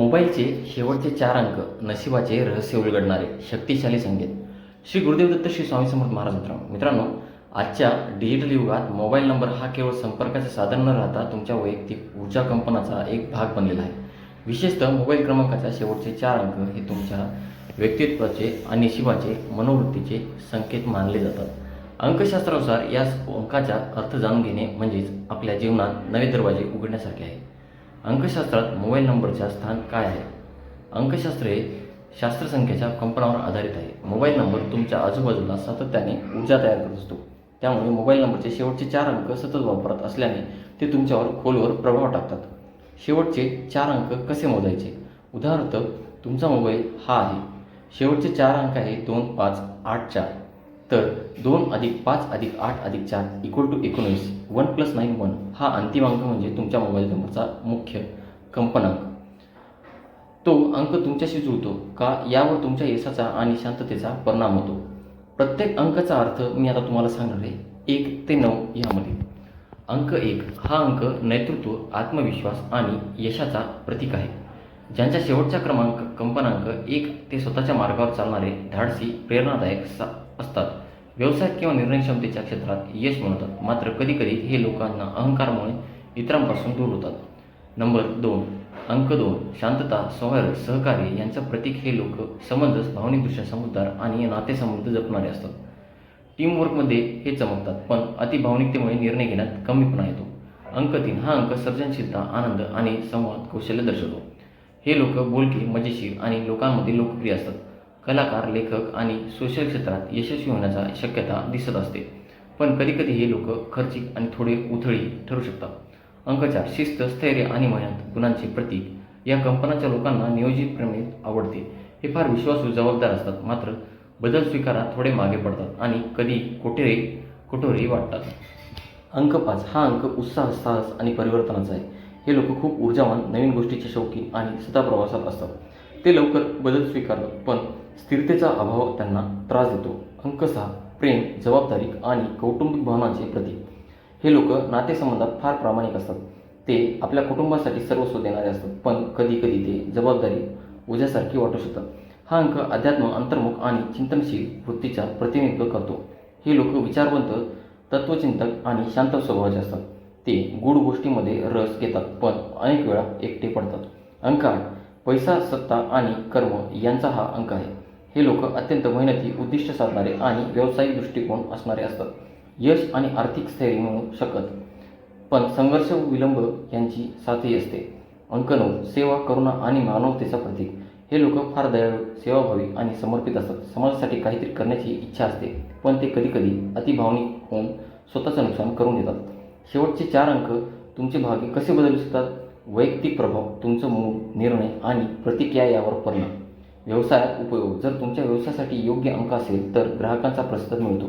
मोबाईलचे शेवटचे चार अंक नशिबाचे रहस्य उलगडणारे शक्तिशाली संकेत. श्री गुरुदेव दत्त श्री स्वामी समर्थ महाराज मित्रांनो मित्रांनो आजच्या डिजिटल युगात मोबाईल नंबर हा केवळ संपर्काचे साधन न राहता तुमच्या वैयक्तिक ऊर्जा कंपनाचा एक भाग बनलेला आहे. विशेषतः मोबाईल क्रमांकाच्या शेवटचे चार अंक हे तुमच्या व्यक्तित्वाचे आणि नशिबाचे मनोवृत्तीचे संकेत मानले जातात. अंकशास्त्रानुसार या अंकाचा अर्थ जाणून घेणे म्हणजेच आपल्या जीवनात नवे दरवाजे उघडण्यासारखे आहे. अंकशास्त्रात मोबाईल नंबरच्या स्थान काय आहे? अंकशास्त्र हे शास्त्रसंख्येच्या कंपनावर आधारित आहे. मोबाईल नंबर तुमच्या आजूबाजूला सातत्याने ऊर्जा तयार करत असतो. त्यामुळे मोबाईल नंबरचे शेवटचे चार अंक सतत वापरत असल्याने ते तुमच्यावर खोलवर प्रभाव टाकतात. शेवटचे चार अंक कसे मोजायचे? उदाहरणार्थ तुमचा मोबाईल हा आहे. शेवटचे चार अंक आहे दोन पाच आठ चार तर दोन अधिक पाच अधिक आठ अधिक चार इक्वल टू एकोणीस. वन प्लस नाईन वन हा अंतिम अंक म्हणजे तुमच्या मोबाईल नंबरचा मुख्य कंपनांक. तो अंक तुमच्याशी जुळतो का? यावर तुमच्या यशाचा आणि शांततेचा परिणाम होतो. प्रत्येक अंकाचा अर्थ मी आता तुम्हाला सांगणार आहे. एक ते नऊ यामध्ये. अंक एक. हा अंक नेतृत्व आत्मविश्वास आणि यशाचा प्रतीक आहे. ज्यांच्या शेवटचा क्रमांक कंपनांक एक ते स्वतःच्या मार्गावर चालणारे धाडसी प्रेरणादायक सा असतात. व्यवसाय किंवा निर्णय क्षमतेच्या क्षेत्रात यश मिळवतात मात्र कधीकधी हे लोकांना अहंकारामुळे इतरांपासून दूर होतात. नंबर दोन अंक दोन शांतता स्वैर सहकार्य यांचं प्रतीक हे लोक समंजस भावनिकदृष्ट्या समजदार आणि नातेसंबंध जपणारे असतात. टीमवर्कमध्ये हे चमकतात पण अतिभावनिकतेमुळे निर्णय घेण्यात कमीपणा येतो. अंक तीन हा अंक सर्जनशीलता आनंद आणि संवाद कौशल्य दर्शवतो. हे लोक बोलके मजेशीर आणि लोकांमध्ये लोकप्रिय असतात. कलाकार लेखक आणि सोशल क्षेत्रात यशस्वी होण्याचा शक्यता दिसत असते. पण कधीकधी हे लोक खर्चिक आणि थोडे उथळी ठरू शकतात. अंकचार शिस्त स्थैर्य आणि मेहनत गुणांचे प्रतीक या कंपन्यांच्या लोकांना नियोजित आवडते. हे फार विश्वासू जबाबदार असतात. मात्र बदल स्वीकारात थोडे मागे पडतात आणि कधी कोटेरे कठोरही वाटतात. अंक पाच. हा अंक उत्साह साहस आणि परिवर्तनाचा आहे. हे लोक खूप ऊर्जावान नवीन गोष्टीचे शौकीन आणि सदा प्रवासात असतात. ते लवकर बदल स्वीकारतात पण स्थिरतेचा अभाव त्यांना त्रास देतो. अंक सहा प्रेम जबाबदारी आणि कौटुंबिक भावनांचे प्रतीक. हे लोक नातेसंबंधात फार प्रामाणिक असतात. ते आपल्या कुटुंबासाठी सर्वस्व देणारे असतात पण कधी कधी ते जबाबदारी ओझ्यासारखी वाटू शकतात. हा अंक अध्यात्म अंतर्मुख आणि चिंतनशील वृत्तीचा प्रतिनिधित्व करतो. हे लोक विचारवंत तत्वचिंतक आणि शांत स्वभावाचे असतात. ते गूढ गोष्टीमध्ये रस घेतात पण अनेक वेळा एकटे पडतात. अंक आठ पैसा सत्ता आणि कर्म यांचा हा अंक आहे. हे लोक अत्यंत मेहनती उद्दिष्ट साधणारे आणि व्यावसायिक दृष्टिकोन असणारे असतात. यश आणि आर्थिक स्थैर्य मिळू शकत पण संघर्ष व विलंब यांची साथही असते. अंक नऊ सेवा करुणा आणि मानवतेचा प्रतीक. हे लोक फार दयाळू सेवाभावी आणि समर्पित असतात. समाजासाठी काहीतरी करण्याची इच्छा असते पण ते कधीकधी अतिभावनिक होऊन स्वतःचं नुकसान करून घेतात शेवटचे चार अंक तुमचे भाग्य कसे बदलू शकतात? वैयक्तिक प्रभाव तुमचं मूड निर्णय आणि प्रतिक्रिया यावर परिणाम. व्यवसायात उपयोग जर तुमच्या व्यवसायासाठी योग्य अंक असेल तर ग्राहकांचा प्रतिसाद मिळतो.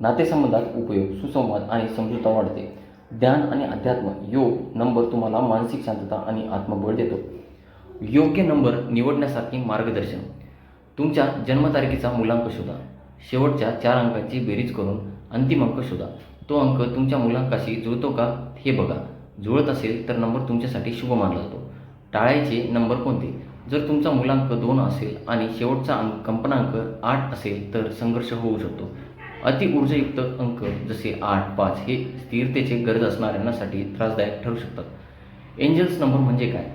नातेसंबंधात उपयोग सुसंवाद आणि समजूता वाढते. ध्यान आणि अध्यात्म योग नंबर तुम्हाला मानसिक शांतता आणि आत्मबळ देतो. योग्य नंबर निवडण्यासाठी मार्गदर्शन. तुमच्या जन्मतारखेचा मुलांक शोधा. शेवटच्या चार अंकांची बेरीज करून अंतिम अंक शोधा. तो अंक तुमच्या मुलांकाशी जुळतो का? हे बघा. जुळत असेल तर नंबर तुमच्यासाठी शुभ मानला जातो. टाळायचे नंबर कोणते? जर तुमचा मुलांक दोन असेल आणि शेवटचा अंक कंपनांक आठ असेल तर संघर्ष होऊ शकतो. अति ऊर्जायुक्त अंक जसे आठ पाच हे स्थिरतेचे गरज असणाऱ्यांसाठी त्रासदायक ठरू शकतात. एंजल्स नंबर म्हणजे काय?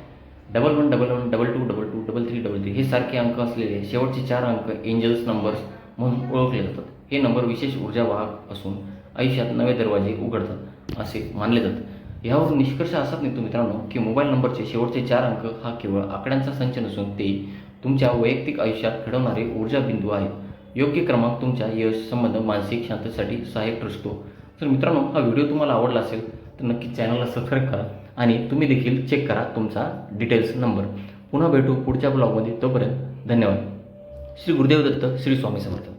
Double one double one double two double two double three double three हे सारखे अंक असलेले शेवटचे चार अंक एंजल्स नंबर्स म्हणून ओळखले जातात. हे नंबर विशेष ऊर्जा वाहक असून आयुष्यात नवे दरवाजे उघडतात असे मानले जाते. यावरून निष्कर्ष असाच निघतो मित्रांनो की मोबाईल नंबरचे शेवटचे चार अंक हा केवळ आकड्यांचा संच नसून ते तुमच्या वैयक्तिक आयुष्यात घडवणारे ऊर्जा बिंदू आहेत. योग्य क्रमांक तुमच्या यश संबंध मानसिक शांततेसाठी सहाय्यक ठरतो. तर मित्रांनो हा व्हिडिओ तुम्हाला आवडला असेल तर नक्की चॅनलला सबस्क्राईब करा आणि तुम्ही देखील चेक करा तुमचा डिटेल्स नंबर. पुन्हा भेटू पुढच्या ब्लॉगमध्ये. तोपर्यंत धन्यवाद. श्री गुरुदेव दत्त श्री स्वामी समर्थ.